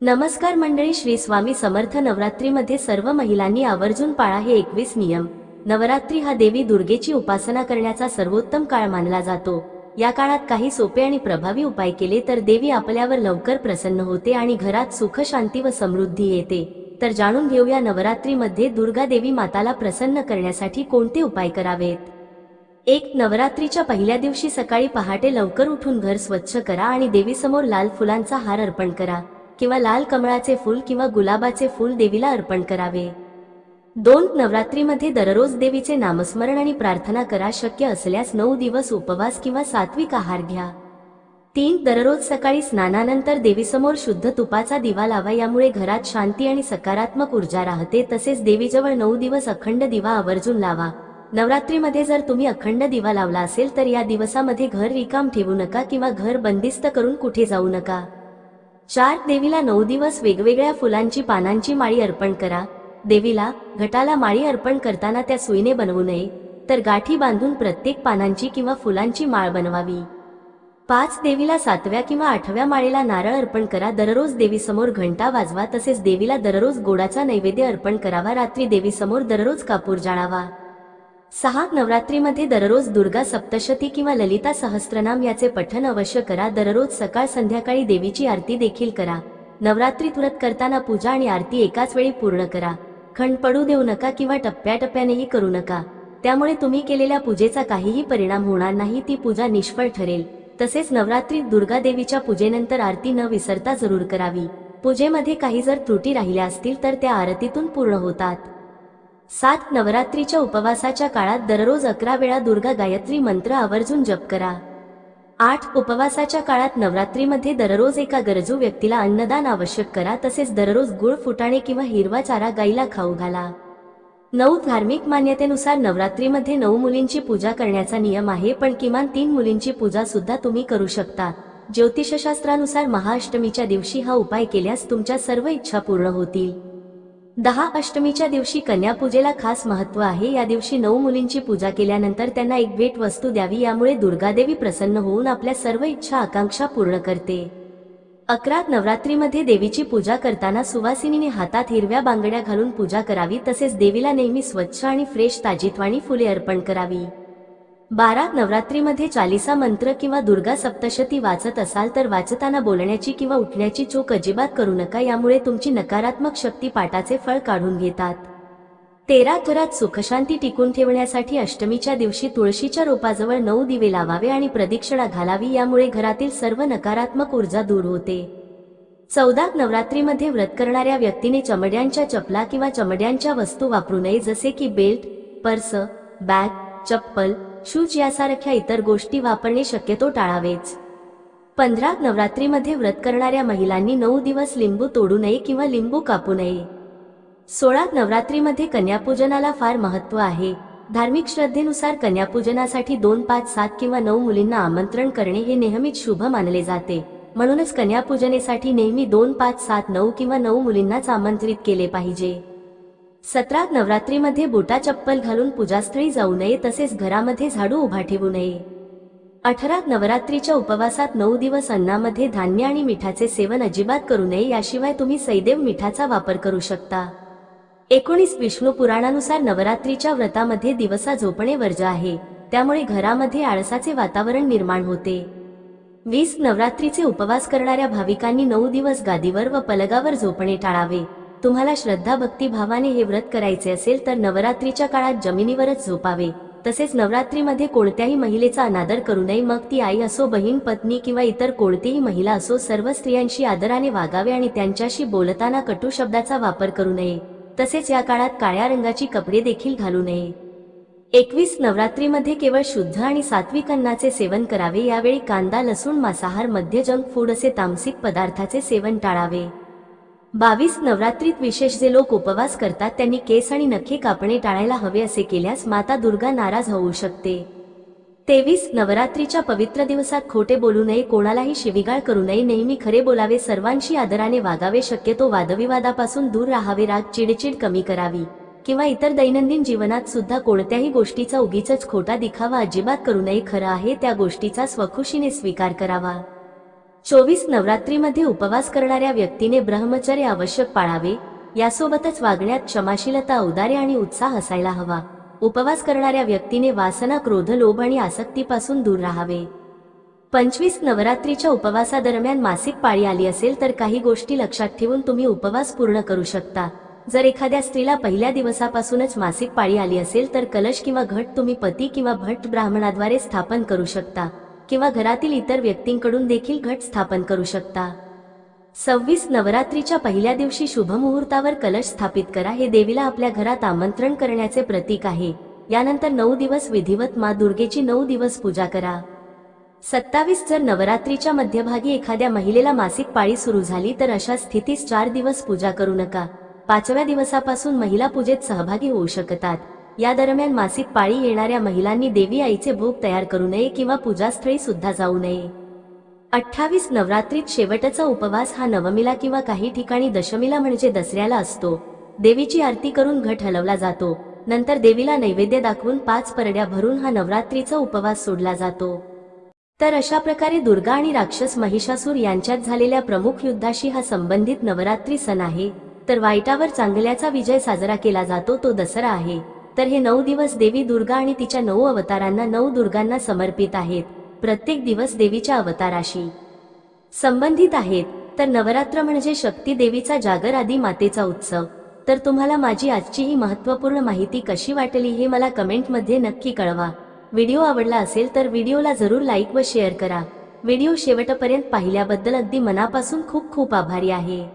नमस्कार मंडळी श्री स्वामी समर्थ नवरात्रीमध्ये सर्व महिलांनी आवर्जून पाळा हे एकवीस नियम. नवरात्री हा देवी दुर्गेची उपासना करण्याचा सर्वोत्तम काळ मानला जातो. या काळात काही सोपे आणि प्रभावी उपाय केले तर देवी आपल्यावर लवकर प्रसन्न होते आणि घरात सुख शांती व समृद्धी येते. तर जाणून घेऊया नवरात्रीमध्ये दुर्गा देवी माताला प्रसन्न करण्यासाठी कोणते उपाय करावेत? एक नवरात्रीच्या पहिल्या दिवशी सकाळी पहाटे लवकर उठून घर स्वच्छ करा आणि देवीसमोर लाल फुलांचा हार अर्पण करा. किंवा लाल कमळाचे फूल किंवा गुलाबाचे फूल देवीला अर्पण करावे. दोन नवरात्रीमध्ये दररोज देवीचे नामस्मरण आणि प्रार्थना करा शक्य असल्यास नऊ दिवस उपवास किंवा सात्विक आहार घ्या. तीन दररोज सकाळी स्नानानंतर देवीसमोर शुद्ध तुपाचा दिवा लावा यामुळे घरात शांती आणि सकारात्मक ऊर्जा राहते. तसेच देवीजवळ नऊ दिवस अखंड दिवा आवर्जून लावा. नवरात्रीमध्ये जर तुम्ही अखंड दिवा लावला असेल तर या दिवसामध्ये घर रिकाम ठेवू नका किंवा घर बंदिस्त करून कुठे जाऊ नका. चार देवीला नऊ दिवस वेगवेगळ्या फुलांची पानांची माळी अर्पण करा. देवीला घटाला माळी अर्पण करताना त्या सुईने बनवू नये तर गाठी बांधून प्रत्येक पानांची किंवा फुलांची माळ बनवावी. पाच देवीला सातव्या किंवा आठव्या माळेला नारळ अर्पण करा. दररोज देवीसमोर घंटा वाजवा तसेच देवीला दररोज गोडाचा नैवेद्य अर्पण करावा. रात्री देवीसमोर दररोज कापूर जाळावा. सहा नवरात्रीमध्ये दररोज दुर्गा सप्तशती किंवा ललिता सहस्त्रनाम याचे पठन अवश्य करा. दररोज सकाळ संध्याकाळी देवीची आरती देखील करा. नवरात्री तुरत करताना पूजा आणि आरती एकाच वेळी पूर्ण करा. खंड पडू देऊ नका किंवा टप्प्याटप्प्यानेही करू नका. त्यामुळे तुम्ही केलेल्या पूजेचा काहीही परिणाम होणार नाही ती पूजा निष्फळ ठरेल. तसेच नवरात्रीत दुर्गा देवीच्या पूजेनंतर आरती न विसरता जरूर करावी. पूजेमध्ये काही जर त्रुटी राहिल्या असतील तर त्या आरतीतून पूर्ण होतात. सात नवरात्रीच्या उपवासाच्या काळात दररोज अकरा वेळा दुर्गा गायत्री मंत्र आवर्जून जप करा. आठ उपवासाच्या काळात नवरात्रीमध्ये दररोज एका गरजू व्यक्तीला अन्नदान आवश्यक करा तसेच दररोज गुळ फुटाणे किंवा हिरवा चारा गाईला खाऊ घाला. नऊ धार्मिक मान्यतेनुसार नवरात्रीमध्ये नऊ मुलींची पूजा करण्याचा नियम आहे पण किमान तीन मुलींची पूजा सुद्धा तुम्ही करू शकता. ज्योतिषशास्त्रानुसार महाअष्टमीच्या दिवशी हा उपाय केल्यास तुमच्या सर्व इच्छा पूर्ण होतील. दहा अष्टमीच्या दिवशी कन्या पूजेला खास महत्त्व आहे. या दिवशी नऊ मुलींची पूजा केल्यानंतर त्यांना एक भेट वस्तू द्यावी. यामुळे दुर्गादेवी प्रसन्न होऊन आपल्या सर्व इच्छा आकांक्षा पूर्ण करते. अकरा नवरात्रीमध्ये देवीची पूजा करताना सुवासिनीने हातात हिरव्या बांगड्या घालून पूजा करावी. तसेच देवीला नेहमी स्वच्छ आणि फ्रेश ताजीत्वाणी फुले अर्पण करावी. बारा नवरात्रीमध्ये चालिसा मंत्र किंवा दुर्गा सप्तशती वाचत असाल तर वाचताना बोलण्याची किंवा उठण्याची चूक अजिबात करू नका यामुळे तुमची नकारात्मक शक्ती पाटाचे फळ काढून घेतात. तेरा घरात सुखशांती टिकून ठेवण्यासाठी अष्टमीच्या दिवशी तुळशीच्या रोपाजवळ नऊ दिवे लावावे आणि प्रदक्षिणा घालावी यामुळे घरातील सर्व नकारात्मक ऊर्जा दूर होते. चौदा नवरात्रीमध्ये व्रत करणाऱ्या व्यक्तीने चमड्यांच्या चपला किंवा चमड्यांच्या वस्तू वापरू नये जसे की belt purse bag chappal shoes यासारख्या इतर गोष्टी वापरणे शक्यतो टाळावेच. पंधरा नवरात्रीमध्ये व्रत करणाऱ्या महिलांनी नऊ दिवस लिंबू तोडू नये किंवा लिंबू कापू नये. सोळा नवरात्रीमध्ये कन्यापूजनाला फार महत्त्व आहे. धार्मिक श्रद्धेनुसार कन्यापूजनासाठी दोन पाच सात किंवा नऊ मुलींना आमंत्रण करणे हे नेहमीच शुभ मानले जाते. म्हणूनच कन्यापूजनेसाठी नेहमी दोन पाच सात नऊ किंवा नऊ मुलींनाच आमंत्रित केले पाहिजे. सतरा नवरात्रीमध्ये बोटा चप्पल घालून पूजास्थळी जाऊ नये तसेच घरामध्ये झाडू उभा ठेवू नये. अठरा नवरात्रीच्या उपवासात नऊ दिवस अन्नामध्ये धान्य आणि मिठाचे सेवन अजिबात करू नये याशिवाय तुम्ही सैदेव मिठाचा वापर करू शकता. एकोणीस विष्णू पुराणानुसार नवरात्रीच्या व्रतामध्ये दिवसा झोपणे वर्ज आहे त्यामुळे घरामध्ये आळसाचे वातावरण निर्माण होते. वीस नवरात्रीचे उपवास करणाऱ्या भाविकांनी नऊ दिवस गादीवर व पलगावर झोपणे टाळावे. तुम्हाला श्रद्धा भक्ती भावाने हे व्रत करायचे असेल तर नवरात्रीच्या काळात जमिनीवरच झोपावे. तसेच नवरात्रीमध्ये कोणत्याही महिलेचा अनादर करू नये. मग ती आई असो बहीण पत्नी किंवा इतर कोणतीही महिला असो सर्व स्त्रियांशी आदराने वागावे आणि त्यांच्याशी बोलताना कटू शब्दाचा वापर करू नये. तसेच या काळात काळ्या रंगाची कपडे देखील घालू नये. एकवीस नवरात्रीमध्ये केवळ शुद्ध आणि सात्विक अन्नाचे सेवन करावे. यावेळी कांदा लसूण मांसाहार मध्य जंक फूड असे तामसिक पदार्थाचे सेवन टाळावे. बावीस नवरात्रीत विशेष जे लोक उपवास करतात त्यांनी केस आणि नखे कापणे टाळायला हवे असे केल्यास माता दुर्गा नाराज होऊ शकते. तेवीस नवरात्रीच्या पवित्र दिवसात खोटे बोलू नये कोणालाही शिविगाळ करू नये नेहमी खरे बोलावे सर्वांशी आदराने वागावे शक्यतो वादविवादापासून दूर राहावे राग चिडचिड कमी करावी किंवा इतर दैनंदिन जीवनात सुद्धा कोणत्याही गोष्टीचा उगीच खोटा दिखावा अजिबात करू नये खरं आहे त्या गोष्टीचा स्वखुशीने स्वीकार करावा. चोवीस नवरात्रीमध्ये उपवास करणाऱ्या व्यक्तीने ब्रह्मचर्य आवश्यक पाळावे यासोबतच वागण्यात क्षमाशीलता उदारे आणि उत्साह असायला हवा. उपवास करणाऱ्या व्यक्तीने वासना क्रोध लोभ आणि आसक्तीपासून दूर राहावे. पंचवीस नवरात्रीच्या उपवासादरम्यान मासिक पाळी आली असेल तर काही गोष्टी लक्षात ठेवून तुम्ही उपवास पूर्ण करू शकता. जर एखाद्या स्त्रीला पहिल्या दिवसापासूनच मासिक पाळी आली असेल तर कलश किंवा घट तुम्ही पती किंवा भट ब्राह्मणाद्वारे स्थापन करू शकता. किंवा घरातील इतर व्यक्तींकडून देखील घट स्थापन करू शकता. सव्वीस नवरात्रीच्या पहिल्या दिवशी शुभ मुहूर्तावर कलश स्थापित करा हे देवीला आपल्या घरात आमंत्रण करण्याचे प्रतीक आहे. यानंतर नऊ दिवस विधिवत मा दुर्गेची नऊ दिवस पूजा करा. सत्तावीस जर नवरात्रीच्या मध्यभागी एखाद्या महिलेला मासिक पाळी सुरू झाली तर अशा स्थितीस चार दिवस पूजा करू नका. पाचव्या दिवसापासून महिला पूजेत सहभागी होऊ शकतात. या दरम्यान मासिक पाळी येणाऱ्या महिलांनी देवी आईचे भोग तयार करू नये किंवा पूजास्थळी सुद्धा जाऊ नये. अठ्ठावीस नवरात्रीत शेवटचा उपवास हा नवमीला किंवा काही ठिकाणी दशमीला म्हणजे दसऱ्याला असतो. देवीची आरती करून घट हलवला जातो. नंतर देवीला नैवेद्य दाखवून पाच परड्या भरून हा नवरात्रीचा उपवास सोडला जातो. तर अशा प्रकारे दुर्गा आणि राक्षस महिषासूर यांच्यात झालेल्या प्रमुख युद्धाशी हा संबंधित नवरात्री सण आहे. तर वाईटावर चांगल्याचा विजय साजरा केला जातो तो दसरा आहे. तर हे नऊ दिवस देवी दुर्गा आणि तिच्या नऊ अवतारांना नऊ दुर्गांना समर्पित आहेत. प्रत्येक दिवस देवीच्या अवताराशी संबंधित आहेत. तर नवरात्र म्हणजे शक्ती देवीचा जागर आदी मातेचा उत्सव. तर तुम्हाला माझी आजची ही महत्त्वपूर्ण माहिती कशी वाटली हे मला कमेंटमध्ये नक्की कळवा. व्हिडिओ आवडला असेल तर व्हिडिओला जरूर लाईक व शेअर करा. व्हिडिओ शेवटपर्यंत पाहिल्याबद्दल अगदी मनापासून खूप खूप आभारी आहे.